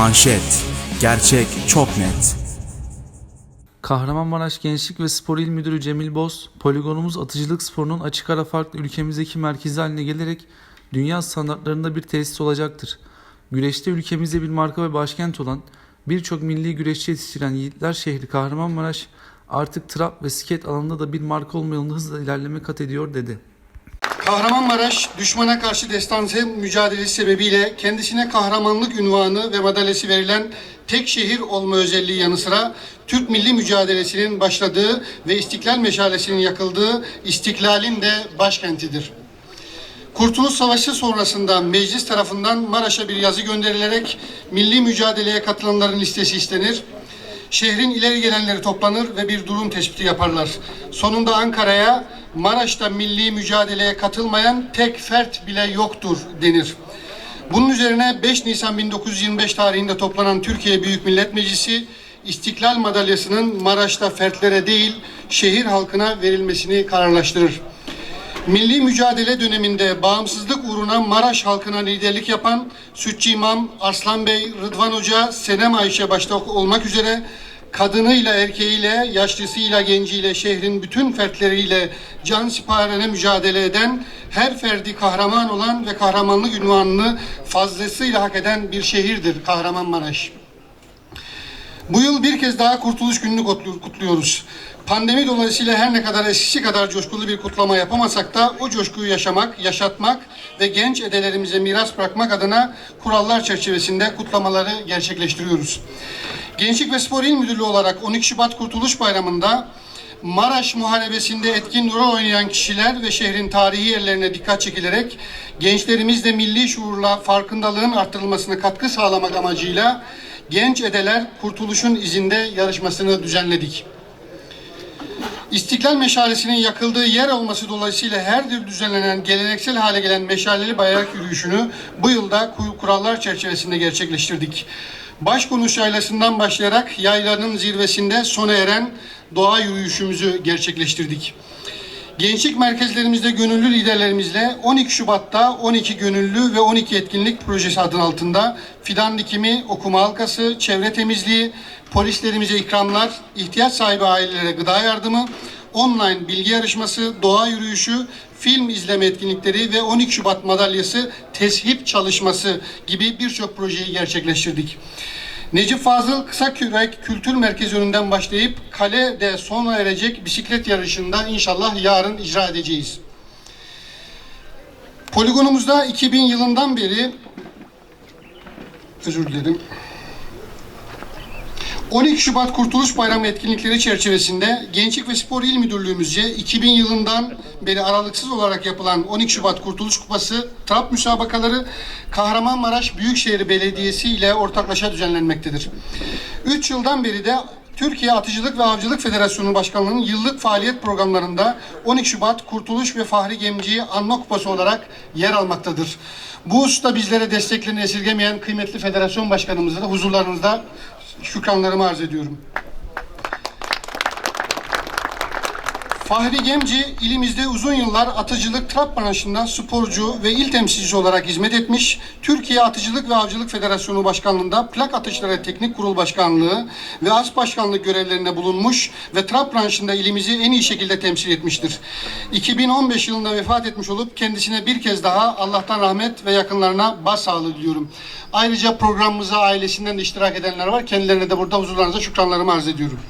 Manşet. Gerçek çok net. Kahramanmaraş Gençlik ve Spor İl Müdürü Cemil Boz, poligonumuz atıcılık sporunun açık ara farklı ülkemizdeki merkezi haline gelerek dünya standartlarında bir tesis olacaktır. Güreşte ülkemizde bir marka ve başkent olan birçok milli güreşçi yetiştiren Yiğitler şehri Kahramanmaraş artık trap ve sket alanında da bir marka olma yolunda hızla ilerleme kat ediyor dedi. Kahramanmaraş düşmana karşı destansı mücadelesi sebebiyle kendisine kahramanlık ünvanı ve madalyası verilen tek şehir olma özelliği yanı sıra Türk milli mücadelesinin başladığı ve İstiklal Meşalesi'nin yakıldığı istiklalin de başkentidir. Kurtuluş Savaşı sonrasında meclis tarafından Maraş'a bir yazı gönderilerek milli mücadeleye katılanların listesi istenir. Şehrin ileri gelenleri toplanır ve bir durum tespiti yaparlar. Sonunda Ankara'ya Maraş'ta milli mücadeleye katılmayan tek fert bile yoktur denir. Bunun üzerine 5 Nisan 1925 tarihinde toplanan Türkiye Büyük Millet Meclisi İstiklal Madalyası'nın Maraş'ta fertlere değil şehir halkına verilmesini kararlaştırır. Milli mücadele döneminde bağımsızlık uğruna Maraş halkına liderlik yapan Sütçü İmam, Arslan Bey, Rıdvan Hoca, Senem Ayşe başta olmak üzere kadınıyla, erkeğiyle, yaşlısıyla, genciyle, şehrin bütün fertleriyle can siparişine mücadele eden, her ferdi kahraman olan ve kahramanlık ünvanını fazlasıyla hak eden bir şehirdir Kahramanmaraş. Bu yıl bir kez daha Kurtuluş Günü'nü kutlu- kutluyoruz. Pandemi dolayısıyla her ne kadar eskisi kadar coşkulu bir kutlama yapamasak da o coşkuyu yaşamak, yaşatmak ve genç edelerimize miras bırakmak adına kurallar çerçevesinde kutlamaları gerçekleştiriyoruz. Gençlik ve Spor İl Müdürlüğü olarak 12 Şubat Kurtuluş Bayramı'nda Maraş Muharebesi'nde etkin rol oynayan kişiler ve şehrin tarihi yerlerine dikkat çekilerek gençlerimizle milli şuurla farkındalığın arttırılmasına katkı sağlamak amacıyla Genç Edeler Kurtuluş'un izinde yarışmasını düzenledik. İstiklal Meşalesi'nin yakıldığı yer olması dolayısıyla her yıl düzenlenen geleneksel hale gelen meşaleli bayrak yürüyüşünü bu yılda ku- kurallar çerçevesinde gerçekleştirdik. Başkonuş yaylasından başlayarak yaylanın zirvesinde sona eren doğa yürüyüşümüzü gerçekleştirdik. Gençlik merkezlerimizde gönüllü liderlerimizle 12 Şubat'ta 12 gönüllü ve 12 etkinlik projesi adı altında fidan dikimi, okuma halkası, çevre temizliği, polislerimize ikramlar, ihtiyaç sahibi ailelere gıda yardımı, online bilgi yarışması, doğa yürüyüşü, film izleme etkinlikleri ve 12 Şubat madalyası teship çalışması gibi birçok projeyi gerçekleştirdik. Necip Fazıl Kısakürek Kültür Merkezi önünden başlayıp kalede sona erecek bisiklet yarışında inşallah yarın icra edeceğiz. Poligonumuzda 2000 yılından beri özür dilerim. 12 Şubat Kurtuluş Bayramı etkinlikleri çerçevesinde Gençlik ve Spor İl Müdürlüğümüzce 2000 yılından beri aralıksız olarak yapılan 12 Şubat Kurtuluş Kupası trap müsabakaları Kahramanmaraş Büyükşehir Belediyesi ile ortaklaşa düzenlenmektedir. 3 yıldan beri de Türkiye Atıcılık ve Avcılık Federasyonu Başkanlığı'nın yıllık faaliyet programlarında 12 Şubat Kurtuluş ve Fahri Gemci'yi anma kupası olarak yer almaktadır. Bu hususta bizlere desteklerini esirgemeyen kıymetli federasyon başkanımıza da huzurlarınızda şükranlarımı arz ediyorum. Fahri Gemci ilimizde uzun yıllar atıcılık trap branşında sporcu ve il temsilcisi olarak hizmet etmiş. Türkiye Atıcılık ve Avcılık Federasyonu Başkanlığı'nda plak atışları teknik kurul başkanlığı ve as başkanlık görevlerinde bulunmuş ve trap branşında ilimizi en iyi şekilde temsil etmiştir. 2015 yılında vefat etmiş olup kendisine bir kez daha Allah'tan rahmet ve yakınlarına başsağlığı diliyorum. Ayrıca programımıza ailesinden de iştirak edenler var. Kendilerine de burada huzurlarınıza şükranlarımı arz ediyorum.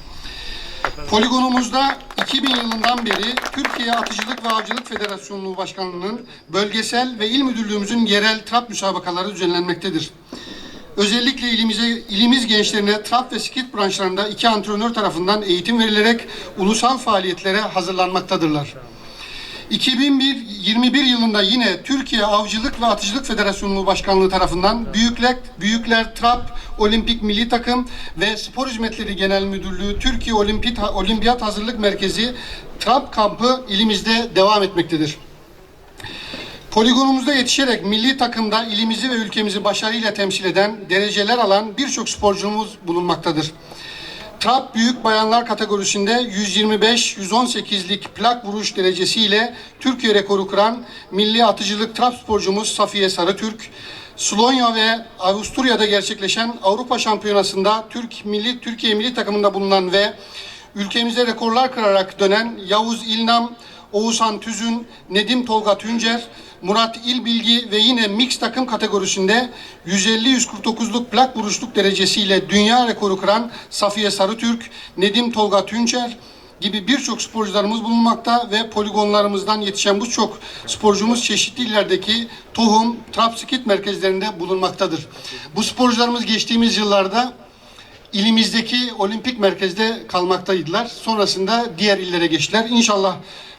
Poligonumuzda 2000 yılından beri Türkiye Atıcılık ve Avcılık Federasyonu Başkanlığı'nın bölgesel ve il müdürlüğümüzün yerel trap müsabakaları düzenlenmektedir. Özellikle ilimize, ilimiz gençlerine trap ve skit branşlarında iki antrenör tarafından eğitim verilerek ulusal faaliyetlere hazırlanmaktadırlar. 2021 yılında yine Türkiye Avcılık ve Atıcılık Federasyonu Başkanlığı tarafından Büyükler, Büyükler Trap Olimpik Milli Takım ve Spor Hizmetleri Genel Müdürlüğü Türkiye Olimpiyat, Olimpiyat Hazırlık Merkezi Trap kampı ilimizde devam etmektedir. Poligonumuzda yetişerek milli takımda ilimizi ve ülkemizi başarıyla temsil eden, dereceler alan birçok sporcumuz bulunmaktadır. Trap büyük bayanlar kategorisinde 125-118'lik plak vuruş derecesiyle Türkiye rekoru kıran milli atıcılık trap sporcumuz Safiye Sarıtürk, Slonya ve Avusturya'da gerçekleşen Avrupa Şampiyonası'nda Türk milli Türkiye milli takımında bulunan ve ülkemize rekorlar kırarak dönen Yavuz İlnam, Oğuzhan Tüzün, Nedim Tolga Tüncer, Murat İlbilgi ve yine mix takım kategorisinde 150-149'luk plak vuruşluk derecesiyle dünya rekoru kıran Safiye Sarıtürk, Nedim Tolga Tüncer, gibi birçok sporcularımız bulunmakta ve poligonlarımızdan yetişen bu çok sporcumuz çeşitli illerdeki tohum, trap skit merkezlerinde bulunmaktadır. Bu sporcularımız geçtiğimiz yıllarda ilimizdeki olimpik merkezde kalmaktaydılar. Sonrasında diğer illere geçtiler. İnşallah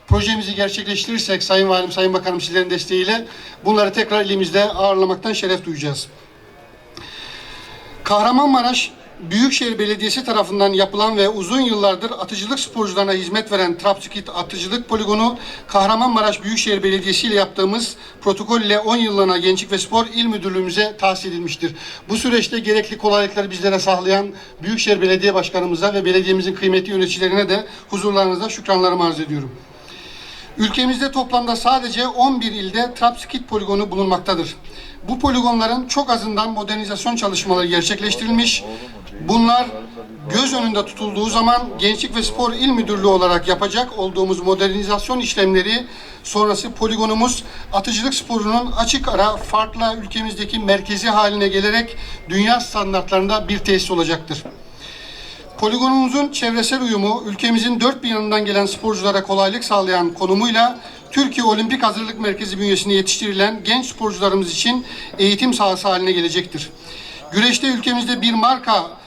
projemizi gerçekleştirirsek Sayın Valim, Sayın Bakanım sizlerin desteğiyle bunları tekrar ilimizde ağırlamaktan şeref duyacağız. Kahramanmaraş Büyükşehir Belediyesi tarafından yapılan ve uzun yıllardır atıcılık sporcularına hizmet veren Trapskit Atıcılık Poligonu Kahramanmaraş Büyükşehir Belediyesi ile yaptığımız protokol ile 10 yıllığına Gençlik ve Spor İl Müdürlüğümüze tahsis edilmiştir. Bu süreçte gerekli kolaylıkları bizlere sağlayan Büyükşehir Belediye Başkanımıza ve belediyemizin kıymetli yöneticilerine de huzurlarınızda şükranlarımı arz ediyorum. Ülkemizde toplamda sadece 11 ilde Trapskit poligonu bulunmaktadır. Bu poligonların çok azından modernizasyon çalışmaları gerçekleştirilmiş. Bunlar göz önünde tutulduğu zaman Gençlik ve Spor İl Müdürlüğü olarak yapacak olduğumuz modernizasyon işlemleri sonrası poligonumuz atıcılık sporunun açık ara farklı ülkemizdeki merkezi haline gelerek dünya standartlarında bir tesis olacaktır. Poligonumuzun çevresel uyumu, ülkemizin dört bir yanından gelen sporculara kolaylık sağlayan konumuyla Türkiye Olimpik Hazırlık Merkezi bünyesinde yetiştirilen genç sporcularımız için eğitim sahası haline gelecektir. Güreşte ülkemizde bir marka,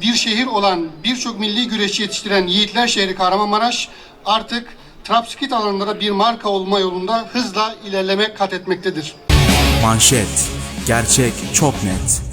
bir şehir olan birçok milli güreşçi yetiştiren Yiğitler şehri Kahramanmaraş artık trapskit alanlara bir marka olma yolunda hızla ilerleme kat etmektedir. Manşet. Gerçek çok net.